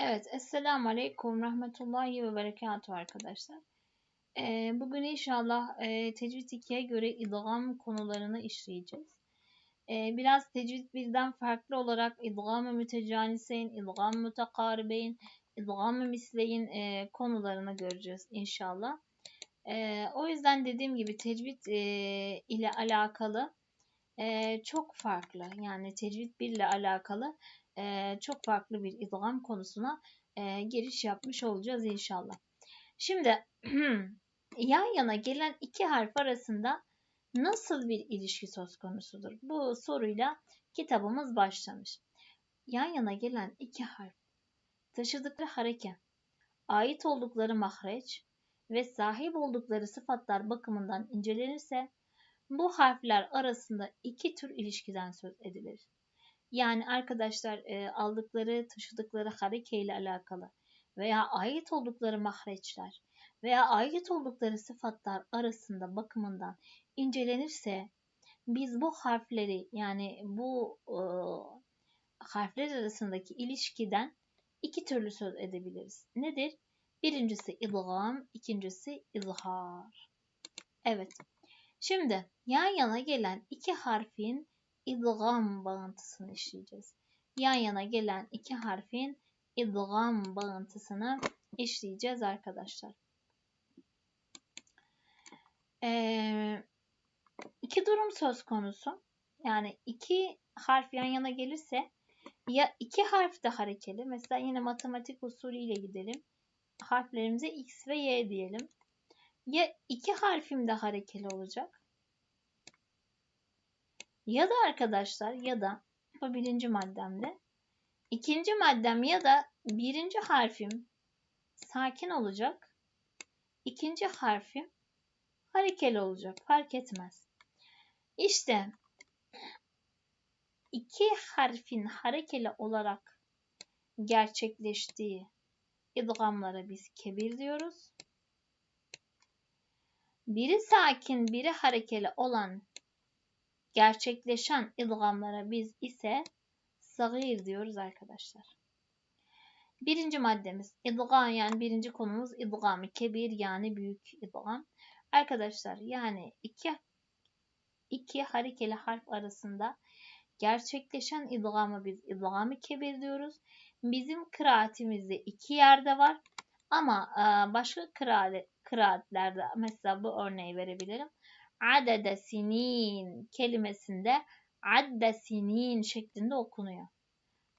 Evet, Esselamu Aleyküm Rahmetullahi ve Berekatuhu arkadaşlar. Ee, bugün inşallah e, Tecvid 2'ye göre idgam konularını işleyeceğiz. Ee, biraz Tecvid 1'den farklı olarak idgam-ı mütecaniseyn, idgam-ı mütekaribeyn, idgam-ı misleyin e, konularını göreceğiz inşallah. E, o yüzden dediğim gibi tecvid e, ile alakalı e, çok farklı yani tecvid 1 ile alakalı e, çok farklı bir idgam konusuna e, giriş yapmış olacağız inşallah. Şimdi yan yana gelen iki harf arasında nasıl bir ilişki söz konusudur? Bu soruyla kitabımız başlamış. Yan yana gelen iki harf taşıdıkları hareket, ait oldukları mahreç ve sahip oldukları sıfatlar bakımından incelenirse bu harfler arasında iki tür ilişkiden söz edilir. Yani arkadaşlar e, aldıkları, taşıdıkları hareke ile alakalı veya ait oldukları mahreçler veya ait oldukları sıfatlar arasında bakımından incelenirse biz bu harfleri yani bu e, harfler arasındaki ilişkiden iki türlü söz edebiliriz. Nedir? Birincisi idgam, ikincisi izhar. Evet. Şimdi yan yana gelen iki harfin idgam bağıntısını işleyeceğiz. Yan yana gelen iki harfin idgam bağıntısını işleyeceğiz arkadaşlar. Ee, iki durum söz konusu. Yani iki harf yan yana gelirse ya iki harf de harekeli. Mesela yine matematik usulüyle gidelim. Harflerimize x ve y diyelim. Ya iki harfim de harekeli olacak ya da arkadaşlar ya da bu birinci maddemde ikinci maddem ya da birinci harfim sakin olacak. ikinci harfim harekeli olacak. Fark etmez. İşte iki harfin harekeli olarak gerçekleştiği idgamlara biz kebir diyoruz. Biri sakin, biri harekeli olan gerçekleşen idgamlara biz ise sagir diyoruz arkadaşlar. Birinci maddemiz idgam yani birinci konumuz idgam kebir yani büyük idgam. Arkadaşlar yani iki iki harekeli harf arasında gerçekleşen idgamı biz idgam kebir diyoruz. Bizim kıraatimizde iki yerde var. Ama başka kıraatlerde mesela bu örneği verebilirim adede sinin kelimesinde adde sinin şeklinde okunuyor.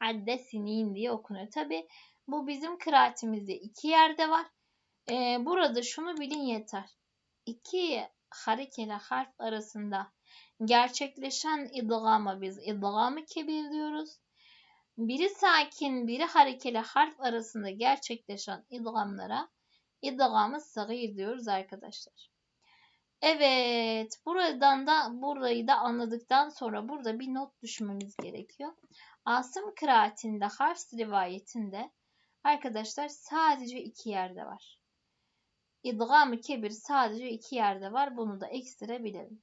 Adde sinin diye okunuyor. Tabi bu bizim kıraatimizde iki yerde var. Ee, burada şunu bilin yeter. İki harekeli harf arasında gerçekleşen idgama biz idgamı kebir diyoruz. Biri sakin, biri harekeli harf arasında gerçekleşen idgamlara idgamı sagir diyoruz arkadaşlar. Evet, buradan da burayı da anladıktan sonra burada bir not düşmemiz gerekiyor. Asım kıraatinde, Hars rivayetinde arkadaşlar sadece iki yerde var. İdgam-ı kebir sadece iki yerde var. Bunu da ekstra bilelim.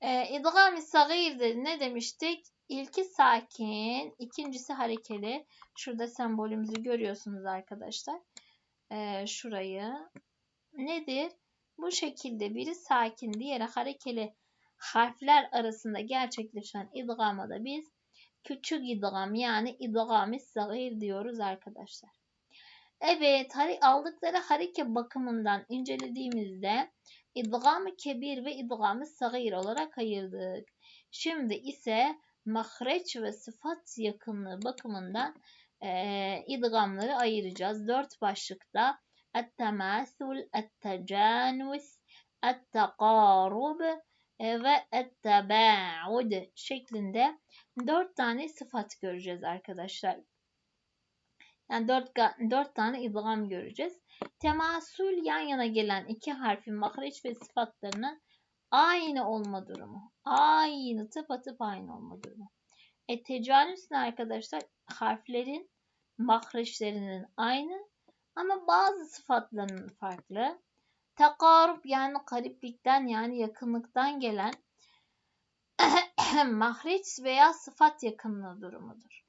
Ee, İdgam-ı sagirde ne demiştik? İlki sakin, ikincisi harekeli. Şurada sembolümüzü görüyorsunuz arkadaşlar. Ee, şurayı. Nedir? Bu şekilde biri sakin, diğeri harekeli harfler arasında gerçekleşen idgama da biz küçük idgam yani idgam-ı sagir diyoruz arkadaşlar. Evet, aldıkları hareke bakımından incelediğimizde idgam-ı kebir ve idgam-ı sagir olarak ayırdık. Şimdi ise mahreç ve sıfat yakınlığı bakımından e, idgamları ayıracağız. Dört başlıkta التماثل التجانس التقارب ve ettebaud şeklinde dört tane sıfat göreceğiz arkadaşlar. Yani dört, dört tane idgam göreceğiz. Temasül yan yana gelen iki harfin mahreç ve sıfatlarının aynı olma durumu. Aynı tıpatıp aynı olma durumu. E tecanüs ne arkadaşlar? Harflerin mahreçlerinin aynı ama bazı sıfatlarının farklı. Takarub yani gariplikten yani yakınlıktan gelen mahreç veya sıfat yakınlığı durumudur.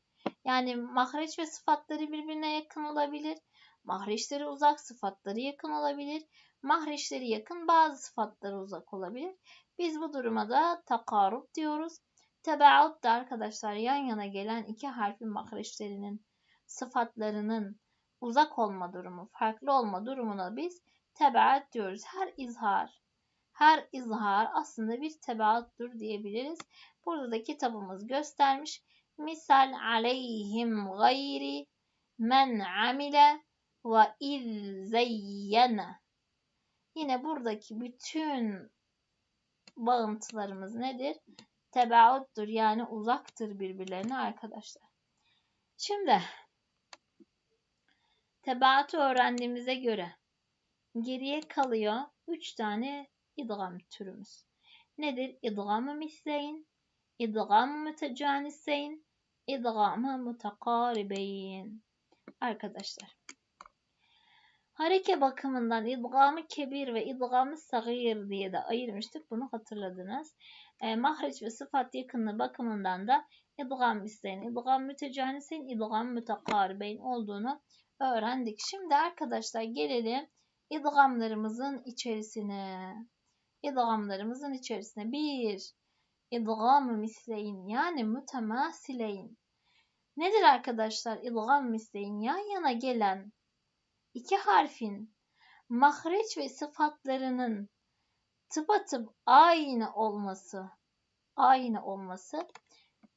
Yani mahreç ve sıfatları birbirine yakın olabilir. Mahreçleri uzak, sıfatları yakın olabilir. Mahreçleri yakın, bazı sıfatları uzak olabilir. Biz bu duruma da takarrub diyoruz. Tebaut da arkadaşlar yan yana gelen iki harfin mahreçlerinin sıfatlarının uzak olma durumu, farklı olma durumuna biz tebaat diyoruz. Her izhar, her izhar aslında bir tebaattur diyebiliriz. Burada da kitabımız göstermiş. Misal aleyhim gayri men amile ve iz zeyyene. Yine buradaki bütün bağıntılarımız nedir? Tebauttur yani uzaktır birbirlerine arkadaşlar. Şimdi tebaatı öğrendiğimize göre geriye kalıyor 3 tane idgam türümüz. Nedir? İdgam-ı misleyn, idgam-ı mütecaniseyn, idgam-ı mutakaribeyn. Arkadaşlar. Hareke bakımından idgamı kebir ve idgamı sagir diye de ayırmıştık. Bunu hatırladınız. E, mahreç ve sıfat yakınlığı bakımından da idgam isteyin, idgam mütecanisin, idgam mütekaribeyn olduğunu öğrendik. Şimdi arkadaşlar gelelim idgamlarımızın içerisine. İdgamlarımızın içerisine bir idgam misleyin yani mütemasileyn. Nedir arkadaşlar idgam misleyin? Yan yana gelen iki harfin mahreç ve sıfatlarının tıpatıp aynı olması aynı olması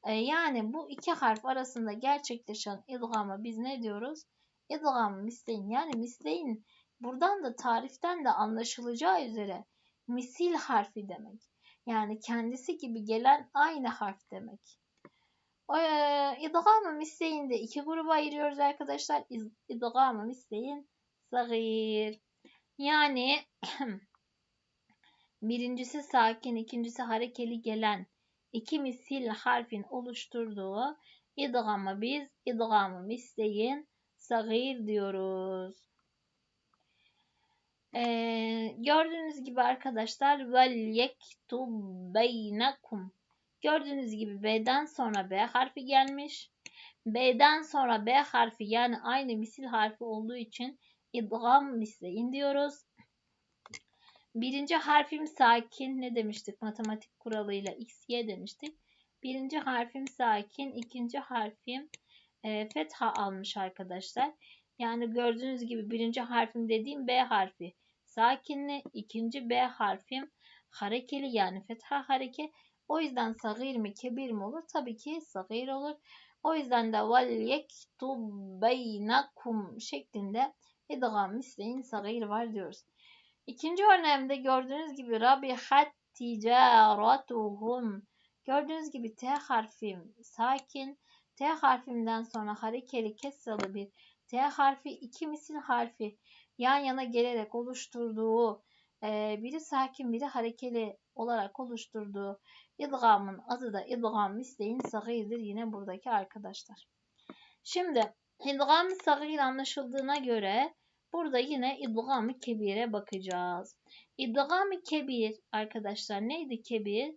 e, yani bu iki harf arasında gerçekleşen idgama biz ne diyoruz? İdgam misleyin yani misleyin buradan da tariften de anlaşılacağı üzere misil harfi demek. Yani kendisi gibi gelen aynı harf demek. Ee, İdgam-ı misleyin de iki gruba ayırıyoruz arkadaşlar. İdgam-ı misleyin sagir. Yani birincisi sakin, ikincisi harekeli gelen iki misil harfin oluşturduğu idgamı biz idgamı misleyin sagir diyoruz. Ee, gördüğünüz gibi arkadaşlar vel yektub beynekum Gördüğünüz gibi B'den sonra B harfi gelmiş. B'den sonra B harfi yani aynı misil harfi olduğu için idgam misleyin diyoruz. Birinci harfim sakin ne demiştik matematik kuralıyla x, y demiştik. Birinci harfim sakin, ikinci harfim e, fetha almış arkadaşlar. Yani gördüğünüz gibi birinci harfim dediğim B harfi sakinli, ikinci B harfim harekeli yani fetha hareke. O yüzden sagir mi kebir mi olur? Tabii ki sagir olur. O yüzden de vel yektub beynakum şeklinde idgam misleyin sagir var diyoruz. İkinci örneğimde gördüğünüz gibi rabihat ticaratuhum. Gördüğünüz gibi T harfim sakin. T harfimden sonra harekeli kesralı bir T harfi iki misil harfi yan yana gelerek oluşturduğu e, biri sakin biri harekeli olarak oluşturduğu idgamın adı da idgam misleyin sagirdir yine buradaki arkadaşlar. Şimdi idgam sagir anlaşıldığına göre burada yine idgam-ı kebire bakacağız. İdgam-ı kebir arkadaşlar neydi kebir?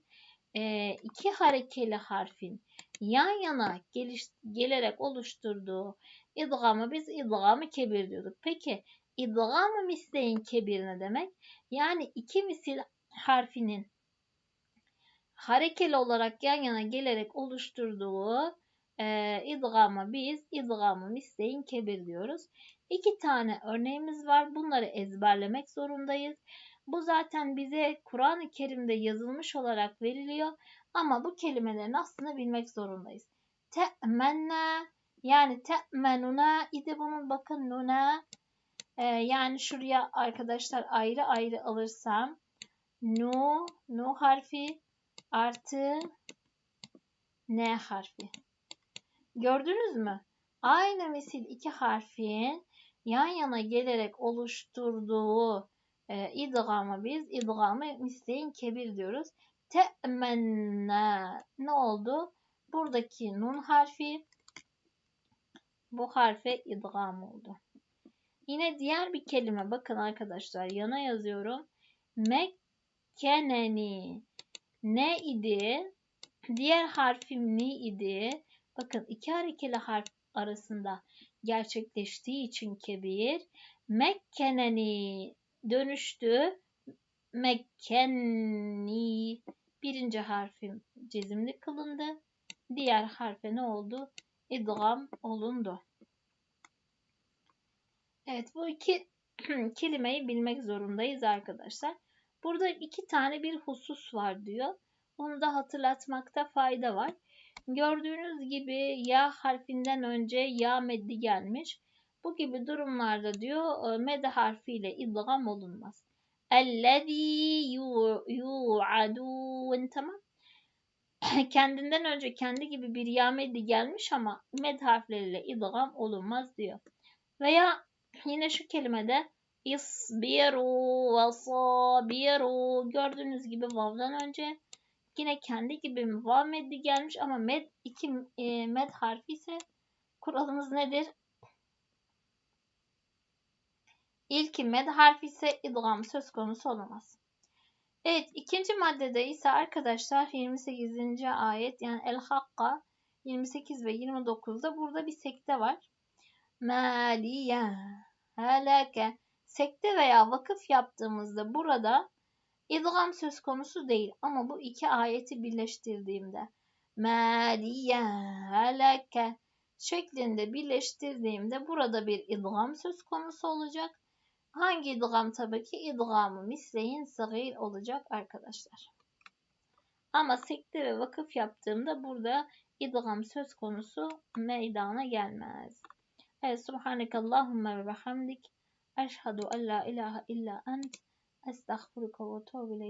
E, iki harekeli harfin yan yana geliş, gelerek oluşturduğu idgamı biz idgamı kebir diyorduk. Peki idgamı misleyin kebir ne demek? Yani iki misil harfinin harekeli olarak yan yana gelerek oluşturduğu e, idgamı biz idgamı misleyin kebir diyoruz. İki tane örneğimiz var. Bunları ezberlemek zorundayız. Bu zaten bize Kur'an-ı Kerim'de yazılmış olarak veriliyor. Ama bu kelimelerin aslında bilmek zorundayız. Te'menna yani te'menuna idi bunun bakın nuna ee, yani şuraya arkadaşlar ayrı ayrı alırsam nu, nu harfi artı n harfi. Gördünüz mü? Aynı misil iki harfin yan yana gelerek oluşturduğu e, idgamı biz idgamı misleyin kebir diyoruz. Te'menna ne oldu? Buradaki nun harfi bu harfe idgam oldu. Yine diğer bir kelime bakın arkadaşlar yana yazıyorum. Mekkeneni ne idi? Diğer harfim ni idi? bakın iki harekeli harf arasında gerçekleştiği için kebir mekkeneni dönüştü mekkenni birinci harfim cezimli kılındı. Diğer harfe ne oldu? İdgam olundu. Evet bu iki kelimeyi bilmek zorundayız arkadaşlar. Burada iki tane bir husus var diyor. Onu da hatırlatmakta fayda var. Gördüğünüz gibi ya harfinden önce ya meddi gelmiş. Bu gibi durumlarda diyor e, med harfiyle idgam olunmaz. Ellezî yu'adûn tamam. Kendinden önce kendi gibi bir ya meddi gelmiş ama med harfleriyle idgam olunmaz diyor. Veya yine şu kelimede isbiru ve sabiru gördüğünüz gibi vav'dan önce Yine kendi gibi vav meddi gelmiş ama med iki e, med harfi ise kuralımız nedir? İlki med harfi ise idgam söz konusu olamaz. Evet ikinci maddede ise arkadaşlar 28. ayet yani El Hakka 28 ve 29'da burada bir sekte var. Maliye helake sekte veya vakıf yaptığımızda burada İdgam söz konusu değil ama bu iki ayeti birleştirdiğimde maliye helake şeklinde birleştirdiğimde burada bir idgam söz konusu olacak. Hangi idgam tabaki? İdgamı misleyin sagir olacak arkadaşlar. Ama sekte ve vakıf yaptığımda burada idgam söz konusu meydana gelmez. Evet, Subhanekallahumma ve hamdik. Eşhedü en la ilahe illa ent. Estağfurüke ve tövbe